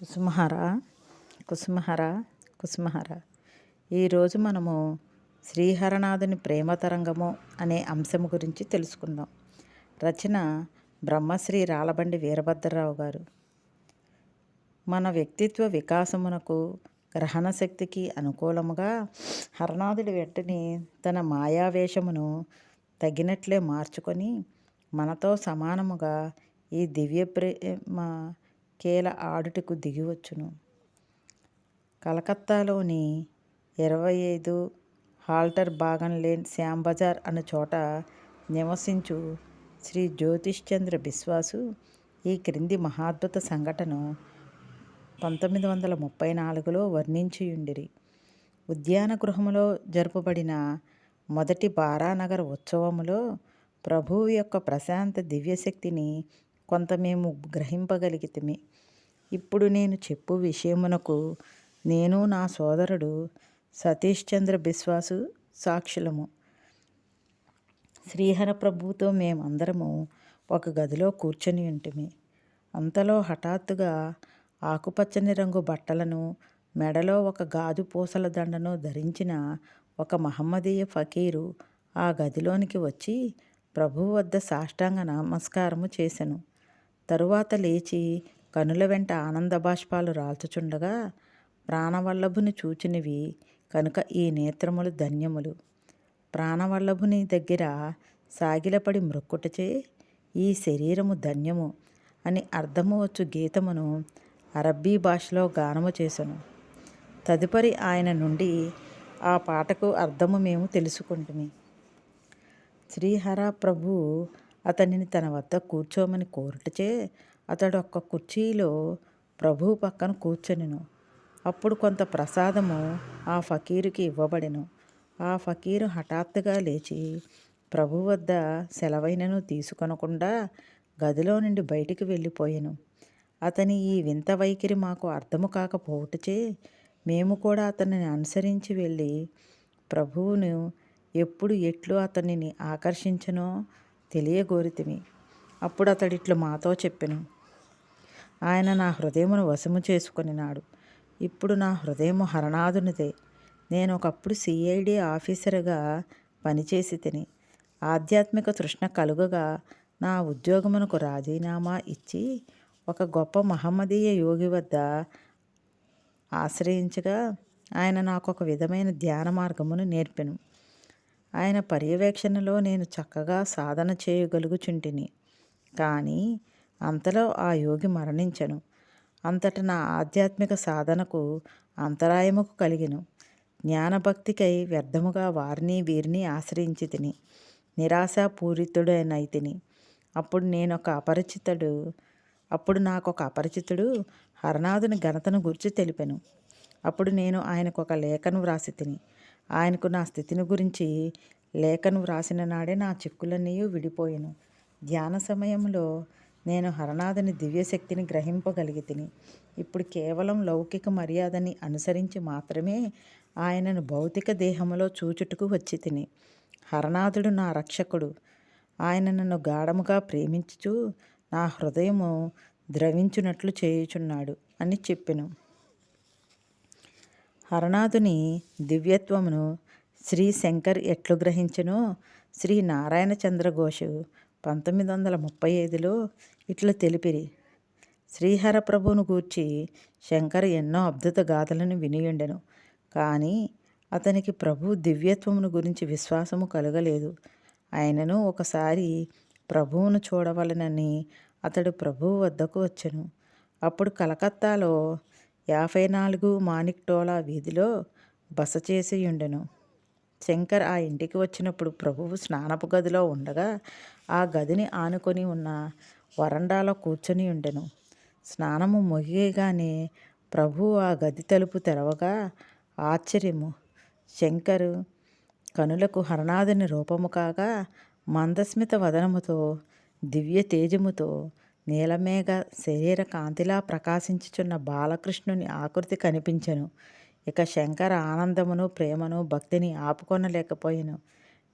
కుసుమహార కుసుమహార కుసుమహార. ఈరోజు మనము శ్రీహరనాథుని ప్రేమ తరంగము అనే అంశం గురించి తెలుసుకుందాం. రచన బ్రహ్మశ్రీ రాలబండి వీరభద్రరావు గారు. మన వ్యక్తిత్వ వికాసమునకు గ్రహణ శక్తికి అనుకూలముగా హరనాథుడి వెంటని తన మాయావేషమును తగినట్లే మార్చుకొని మనతో సమానముగా ఈ దివ్య ప్రేమ కేల ఆడుటకు దిగివచ్చును. కలకత్తాలోని ఇరవై ఐదు హాల్టర్ బాగన్ లేన్ శ్యామ్ బజార్ అను చోట నివసించు శ్రీ జ్యోతిష్చంద్ర బిశ్వాసు ఈ క్రింది మహాద్భుత సంఘటన పంతొమ్మిది వందల ముప్పై నాలుగులో వర్ణించియుండిరి. ఉద్యాన గృహములో జరుపబడిన మొదటి బారానగర్ ఉత్సవములో ప్రభువు యొక్క ప్రశాంత దివ్యశక్తిని కొంత మేము గ్రహింపగలిగితిమి. ఇప్పుడు నేను చెప్పు విషయమునకు నేను నా సోదరుడు సతీష్ చంద్ర బిశ్వాసు సాక్షులము. శ్రీహర ప్రభుతో మేమందరము ఒక గదిలో కూర్చొని ఉంటిమి. అంతలో హఠాత్తుగా ఆకుపచ్చని రంగు బట్టలను మెడలో ఒక గాజు పూసల దండను ధరించిన ఒక మహమ్మదీయ ఫకీరు ఆ గదిలోనికి వచ్చి ప్రభువు వద్ద సాష్టాంగ నమస్కారము చేసెను. తరువాత లేచి కనుల వెంట ఆనంద బాష్పాలు రాల్చుచుండగా ప్రాణవల్లభుని చూచినవి కనుక ఈ నేత్రములు ధన్యములు. ప్రాణవల్లభుని దగ్గర సాగిలపడి మృక్కుటచే ఈ శరీరము ధన్యము అని అర్థము వచ్చు గీతమును అరబ్బీ భాషలో గానము చేశాను తదుపరి ఆయన నుండి ఆ పాటకు అర్థము మేము తెలుసుకుంటుమి. శ్రీహర ప్రభు అతనిని తన వద్ద కూర్చోమని కోరుటచే అతడు ఒక్క కుర్చీలో ప్రభువు పక్కన కూర్చొనిను. అప్పుడు కొంత ప్రసాదము ఆ ఫకీరుకి ఇవ్వబడెను. ఆ ఫకీరు హఠాత్తుగా లేచి ప్రభు వద్ద సెలవైనను తీసుకొనకుండా గదిలో నుండి బయటికి వెళ్ళిపోయాను. అతని ఈ వింత వైఖరి మాకు అర్థము కాకపోవటచే మేము కూడా అతనిని అనుసరించి వెళ్ళి ప్రభువును ఎప్పుడు ఎట్లు అతనిని ఆకర్షించనో తెలియగోరితిమి. అప్పుడు అతడిట్లు మాతో చెప్పెను. ఆయన నా హృదయమును వశము చేసుకొనినాడు. ఇప్పుడు నా హృదయము హరణాదునిదే. నేను ఒకప్పుడు సిఐడి ఆఫీసర్గా పనిచేసి తిని ఆధ్యాత్మిక తృష్ణ కలుగగా నా ఉద్యోగమునకు రాజీనామా ఇచ్చి ఒక గొప్ప మహమ్మదీయ యోగి వద్ద ఆశ్రయించగా ఆయన నాకు ఒక విధమైన ధ్యాన మార్గమును నేర్పెను. ఆయన పర్యవేక్షణలో నేను చక్కగా సాధన చేయగలుగుచుంటిని. కానీ అంతలో ఆ యోగి మరణించను. అంతట నా ఆధ్యాత్మిక సాధనకు అంతరాయముకు కలిగిను. జ్ఞానభక్తికై వ్యర్థముగా వారిని వీరిని ఆశ్రయించి తిని నిరాశాపూరితుడనైతిని. అప్పుడు నేను ఒక అపరిచితుడు అప్పుడు నాకు ఒక అపరిచితుడు హరనాథుని ఘనతను గురించి తెలిపెను. అప్పుడు నేను ఆయనకు ఒక లేఖను వ్రాసి తిని ఆయనకు నా స్థితిని గురించి లేఖను వ్రాసిన నాడే నా చిక్కులన్నీ విడిపోయాను. ధ్యాన సమయంలో నేను హరనాథుని దివ్యశక్తిని గ్రహింపగలిగి తిని ఇప్పుడు కేవలం లౌకిక మర్యాదని అనుసరించి మాత్రమే ఆయనను భౌతిక దేహములో చూచుటకు వచ్చి తిని హరనాథుడు నా రక్షకుడు. ఆయన నన్ను గాఢముగా ప్రేమించుచు నా హృదయము ద్రవించునట్లు చేయుచున్నాడు అని చెప్పెను. హరనాథుని దివ్యత్వమును శ్రీ శంకర్ ఎట్లు గ్రహించనో శ్రీ నారాయణ చంద్రఘోషు పంతొమ్మిది వందల ముప్పై ఐదులో ఇట్లు తెలిపిరి. శ్రీహర ప్రభువును గూర్చి శంకర్ ఎన్నో అద్భుత గాథలను వినియుండెను. కానీ అతనికి ప్రభు దివ్యత్వమును గురించి విశ్వాసము కలగలేదు. ఆయనను ఒకసారి ప్రభువును చూడవలనని అతడు ప్రభువు వద్దకు వచ్చెను. అప్పుడు కలకత్తాలో యాభై నాలుగు మాణిక్టోలా వీధిలో బస చేసి ఉండెను శంకర్ ఆ ఇంటికి వచ్చినప్పుడు ప్రభువు స్నానపు గదిలో ఉండగా ఆ గదిని ఆనుకొని ఉన్న వరండాలో కూర్చొని ఉండెను స్నానము ముగియగానే ప్రభువు ఆ గది తలుపు తెరవగా ఆశ్చర్యము! శంకరు కనులకు హరనాథుని రూపము కాగా మందస్మిత వదనముతో దివ్య తేజముతో నీలమేఘ శరీర కాంతిలా ప్రకాశించుచున్న బాలకృష్ణుని ఆకృతి కనిపించెను. ఇక శంకర ఆనందమును ప్రేమను భక్తిని ఆపుకొనలేకపోయాను.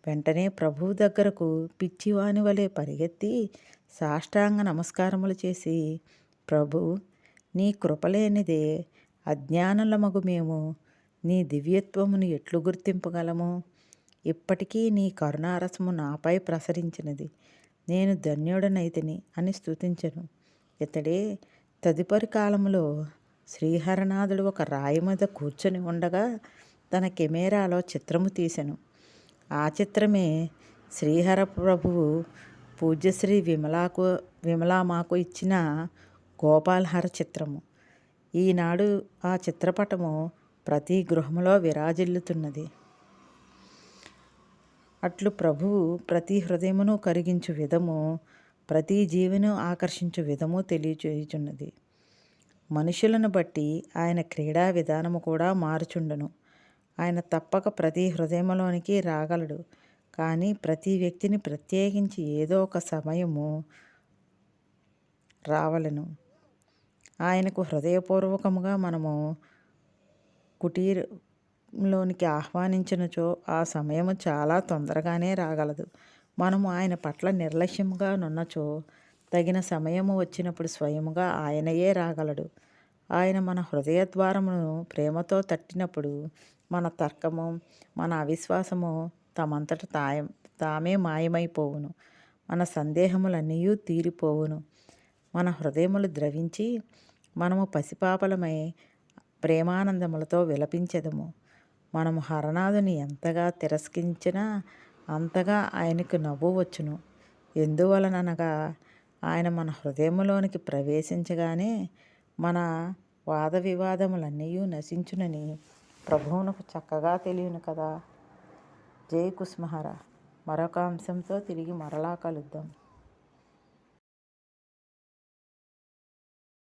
వెంటనే ప్రభువు దగ్గరకు పిచ్చివాని వలె పరిగెత్తి సాష్టాంగ నమస్కారములు చేసి ప్రభు నీ కృపలేనిదే అజ్ఞానులమగు మేము నీ దివ్యత్వమును ఎట్లు గుర్తింపగలము? ఇప్పటికీ నీ కరుణారసము నాపై ప్రసరించినది. నేను ధన్యుడనైతిని అని స్థుతించను ఇతడే తదుపరి కాలంలో శ్రీహరనాథుడు ఒక రాయి మీద కూర్చొని ఉండగా తన కెమెరాలో చిత్రము తీశాను ఆ చిత్రమే శ్రీహర ప్రభువు పూజ్యశ్రీ విమలాకు విమలామాకు ఇచ్చిన గోపాలహర చిత్రము. ఈనాడు ఆ చిత్రపటము ప్రతి గృహములో విరాజిల్లుతున్నది. అట్లు ప్రభువు ప్రతి హృదయమును కరిగించు విధము ప్రతి జీవిను ఆకర్షించు విధము తెలియచేయుచున్నది. మనుషులను బట్టి ఆయన క్రీడా విధానము కూడా మారుచుండను. ఆయన తప్పక ప్రతి హృదయంలోనికి రాగలడు. కానీ ప్రతి వ్యక్తిని ప్రత్యేకించి ఏదో ఒక సమయము రావలను. ఆయనకు హృదయపూర్వకముగా మనము కుటీర లోనికి ఆహ్వానించినచో ఆ సమయము చాలా తొందరగానే రాగలదు. మనము ఆయన పట్ల నిర్లక్ష్యంగా నున్నచో తగిన సమయము వచ్చినప్పుడు స్వయముగా ఆయనయే రాగలడు. ఆయన మన హృదయ ద్వారమును ప్రేమతో తట్టినప్పుడు మన తర్కము మన అవిశ్వాసము తమంతట తాయ తామే మాయమైపోవును. మన సందేహములన్నీ తీరిపోవును. మన హృదయములు ద్రవించి మనము పసిపాపలమై ప్రేమానందములతో విలపించెదము. మనము హరనాథుని ఎంతగా తిరస్కరించినా అంతగా ఆయనకు నవ్వు వచ్చును. ఎందువలననగా ఆయన మన హృదయములోనికి ప్రవేశించగానే మన వాద వివాదములన్నీ నశించునని ప్రభువునకు చక్కగా తెలియను కదా. జై కుస్మహార. మరొక అంశంతో తిరిగి మరలా కలుద్దాం.